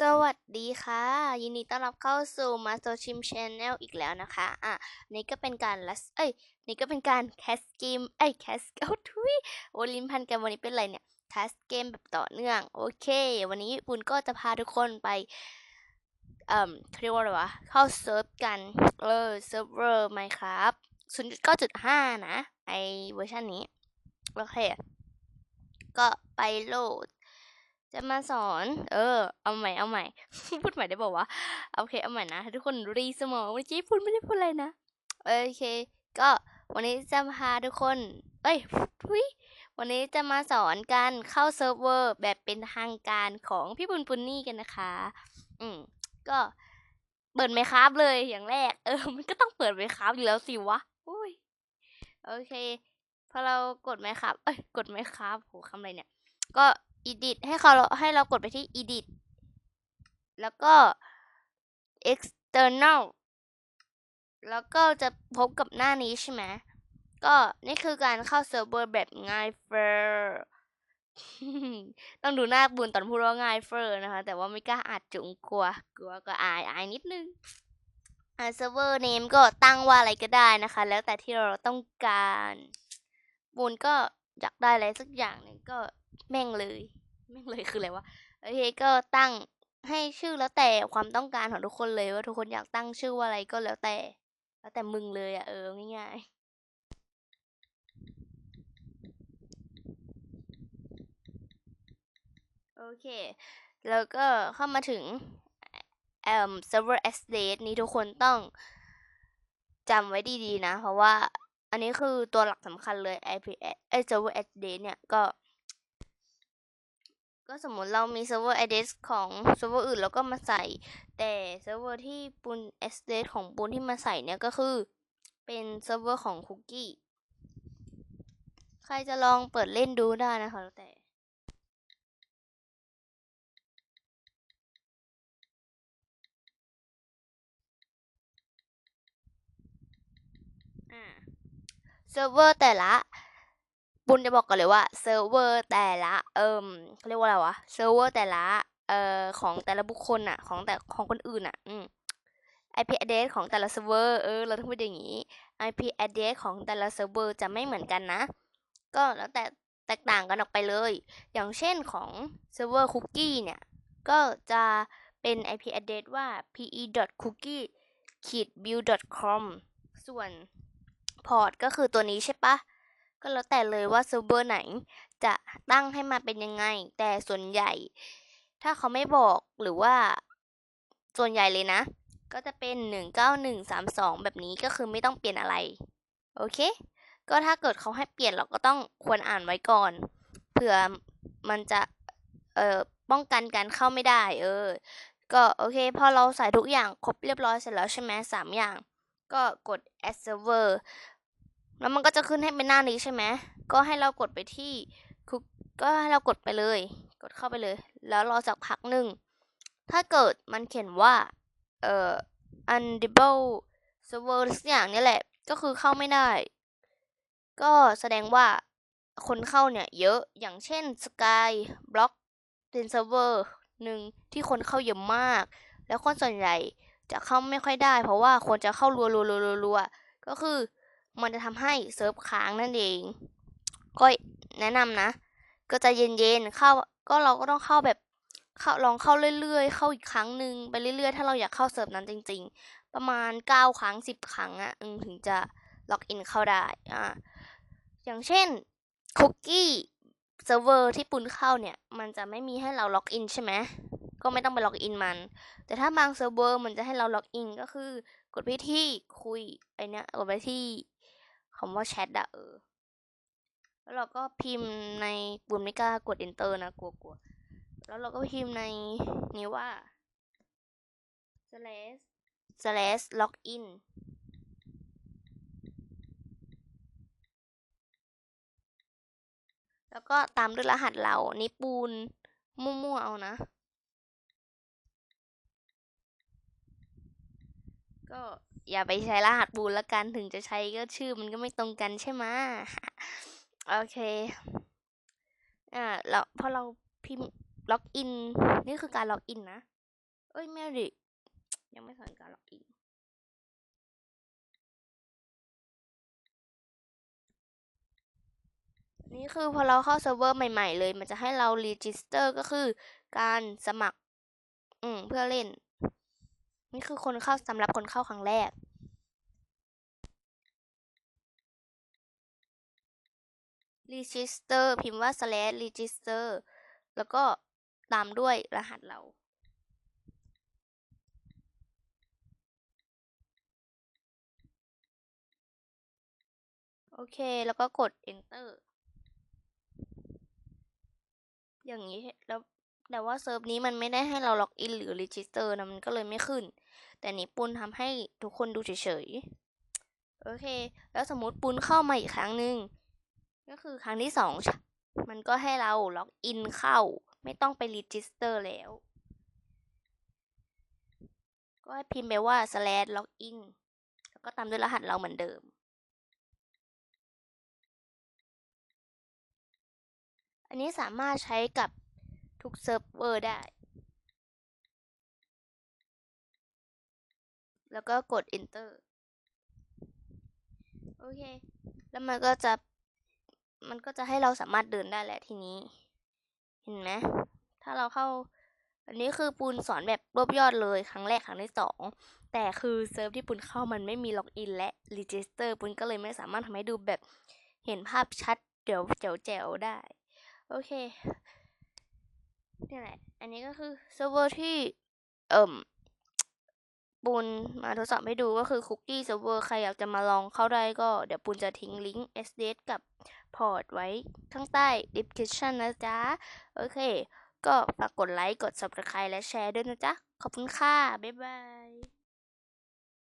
สวัสดีค่ะ ยินดีต้อนรับเข้าสู่มาโซชิมชแนลอีกแล้วนะคะ อะ นี่ก็เป็นการลัสเอ้ย นี่ก็เป็นการแคสเกมเอ้ยแคสเอาทุยโอลิมพันกันวันนี้เป็นอะไรเนี่ยแคสเกมแบบต่อเนื่อง โอเค วันนี้ปุณก็จะพาทุกคนไป เอ่อเรียกว่าอะไรวะ เข้าเซิร์ฟกัน เออ เซิร์ฟเวอร์ไหมครับ0.9.5นะ ไอเวอร์ชันนี้ โอเค ก็ไปโหลด จะมาสอน เออ เอาใหม่ เอาใหม่ พูดใหม่ได้บอกว่าโอเค เอาใหม่นะ ทุกคนรีสมองเมื่อกี้พูดไม่ได้พูดอะไรนะ โอเค ก็วันนี้จะพาทุกคน เอ้ยทุยวันนี้จะมาสอนการเข้าเซิร์ฟเวอร์แบบเป็นทางการของพี่ปุนปุนนี่กันนะคะ อืม ก็เปิดไหมครับเลยอย่างแรก เออ มันก็ต้องเปิดไหมครับอยู่แล้วสิวะอุ้ย โอเค พอเรากดไหมครับ เอ้ย กดไหมครับโหคำอะไรเนี่ย ก็ edit ให้เขาให้เรากดไปที่ edit แล้วก็ external แล้วก็จะพบกับหน้านี้ใช่ไหม ก็นี่คือการเข้าเซิร์ฟเวอร์แบบง่ายเฟอร์ต้องดูหน้าบุญตอนพูดว่าง่ายเฟอร์นะคะ แต่ว่าไม่กล้าอัดจุงกลัว กลัวก็อายอายนิดนึงอ่าเซิร์ฟเวอร์เนมก็ตั้งว่าอะไรก็ได้นะคะ แล้วแต่ที่เราต้องการบุญก็ อยากได้อะไรสักอย่างหนึ่งก็แม่งเลย แม่งเลยคืออะไรวะโอเคก็ตั้งให้ชื่อแล้วแต่ความต้องการของทุกคนเลยว่าทุกคนอยากตั้งชื่อว่าอะไรก็แล้วแต่ แล้วแต่มึงเลยอะเออง่ายๆ โอเค แล้วก็เข้ามาถึงเอ่อ server address นี้ทุกคนต้องจำไว้ดีๆนะ เพราะว่า อันนี้คือตัวหลักสำคัญเลย IP ไอ server address เนี่ยก็ ก็สมมติเรามี server address ของ server อื่นแล้วก็มาใส่ แต่ server ที่ปุน address ของปุนที่มาใส่เนี่ยก็คือเป็น server ของคุกกี้ ใครจะลองเปิดเล่นดูได้นะคะแต่ เซิร์ฟเวอร์แต่ละ บุญจะบอกกันเลยว่าเซิร์ฟเวอร์แต่ละ เอิมเขาเรียกว่าอะไรวะเซิร์ฟเวอร์แต่ละเอ่อของแต่ละบุคคลอะของแต่ของคนอื่นอะอืม IP address ของแต่ละเซิร์ฟเวอร์เออเราต้องพูดอย่างนี้ IP address ของแต่ละเซิร์ฟเวอร์จะไม่เหมือนกันนะ ก็แล้วแต่แตกต่างกันออกไปเลย อย่างเช่นของเซิร์ฟเวอร์คุกกี้เนี่ย ก็จะเป็น IP address ว่า pe.cookie-build.com ส่วน พอร์ตก็คือตัวนี้ใช่ปะก็แล้วแต่เลยว่าเซิร์ฟเวอร์ไหนจะตั้งให้มาเป็นยังไง แต่ส่วนใหญ่ ถ้าเขาไม่บอกหรือว่าส่วนใหญ่เลยนะ ก็จะเป็น 19132 แบบนี้ก็คือไม่ต้องเปลี่ยนอะไร โอเค ก็ถ้าเกิดเขาให้เปลี่ยนเราก็ต้องควรอ่านไว้ก่อนเผื่อมันจะเอ่อป้องกันการเข้าไม่ได้ เออ ก็โอเค พอเราใส่ทุกอย่างครบเรียบร้อยเสร็จแล้วใช่ไหมสามอย่าง ก็กด add server แล้วมันก็จะขึ้นให้เป็นหน้านี้ใช่ไหมก็ให้เรากดไปที่คุกก็ให้เรากดไปเลย กดเข้าไปเลย แล้วรอสักพักหนึ่ง ถ้าเกิดมันเขียนว่า เอ่อ unable server สักอย่างนี่แหละ ก็คือเข้าไม่ได้ ก็แสดงว่าคนเข้าเนี่ยเยอะ อย่างเช่น Sky Block เป็นเซิร์ฟเวอร์หนึ่งที่คนเข้าเยอะมาก แล้วคนส่วนใหญ่จะเข้าไม่ค่อยได้ เพราะว่าคนจะเข้ารัวๆๆๆก็คือ มันจะทำให้เซิร์ฟค้างนั่นเอง ก็แนะนำนะ ก็จะเย็นๆเข้าก็เราก็ต้องเข้าแบบเข้าลองเข้าเรื่อยๆ เข้าอีกครั้งหนึ่งไปเรื่อยๆ ถ้าเราอยากเข้าเซิร์ฟนั้นจริง ๆ ประมาณ 9 ครั้ง 10 ครั้งอะ่ะถึงจะล็อกอินเข้าได้อ่าอย่างเช่นคุกกี้เซิร์ฟเวอร์ที่ปุ่นเข้าเนี่ย มันจะไม่มีให้เราล็อกอินใช่ไหมก็ไม่ต้องไปล็อกอินมัน แต่ถ้าบางเซิร์ฟเวอร์มันจะให้เราล็อกอินก็คือกดไปที่คุยไอเนี้ยกดไปที่ คำว่าแชทอะเออ แล้วเราก็พิมพ์ในปุ่มไม่กล้ากด enter นะกลัวๆแล้วเราก็พิมพ์ในนี้ว่า slash slash login แล้วก็ตามด้วยรหัสเรานี่ปูน มั่ว ๆ เอานะ ก็ อย่าไปใช้รหัสบูนละกันถึงจะใช้ก็ชื่อมันก็ไม่ตรงกันใช่ไหมโอเคอ่าแล้วพอเราพิมพ์ล็อกอิน นี่คือการล็อกอินนะเอ้ยไม่ดิยังไม่สอนการล็อกอินนี่คือพอเราเข้าเซิร์ฟเวอร์ใหม่ ๆ เลย มันจะให้เรา register ก็คือการสมัคร อืมเพื่อเล่น นี่คือคนเข้าสำหรับคนเข้าครั้งแรก register พิมพ์ว่า slash register แล้วก็ตามด้วยรหัสเรา โอเค แล้วก็กด enter อย่างนี้แล้ว แต่ว่าเซิร์ฟนี้มันไม่ได้ให้เราล็อกอินหรือ register นะมันก็เลยไม่ขึ้น แต่นี้ปุณทำให้ทุกคนดูเฉยๆ โอเค แล้วสมมติปุณเข้ามาอีกครั้งหนึ่งก็คือครั้งที่สองมันก็ให้เราล็อกอินเข้า ไม่ต้องไป register แล้ว ก็ให้พิมพ์ไปว่า slash login แล้วก็ตามด้วยรหัสเราเหมือนเดิมอันนี้สามารถใช้กับ ทุกเซิร์ฟเวอร์ได้ แล้วก็กด enter โอเค แล้วมันก็จะ มันก็จะให้เราสามารถเดินได้แหละทีนี้ เห็นไหม ถ้าเราเข้า อันนี้คือปูนสอนแบบรวบยอดเลยครั้งแรกครั้งที่สอง แต่คือเซิร์ฟที่ปุนเข้ามันไม่มีล็อกอินและรีจิสเตอร์ปุนก็เลยไม่สามารถทำให้ดูแบบเห็นภาพชัดเดี๋ยวแจ๋วๆได้ โอเค นี่แหละ อันนี้ก็คือเซิร์ฟเวอร์ที่เอิ่มปูนมาทดสอบให้ดูก็คือคุกกี้เซิร์ฟเวอร์ใครอยากจะมาลองเข้าได้ก็เดี๋ยวปูนจะทิ้งลิงก์ SDS กับพอร์ตไว้ข้างใต้ description นะจ๊ะ โอเค ก็ฝากกดไลค์ กด subscribe และแชร์ด้วยนะจ๊ะ ขอบคุณค่ะ บ๊ายบาย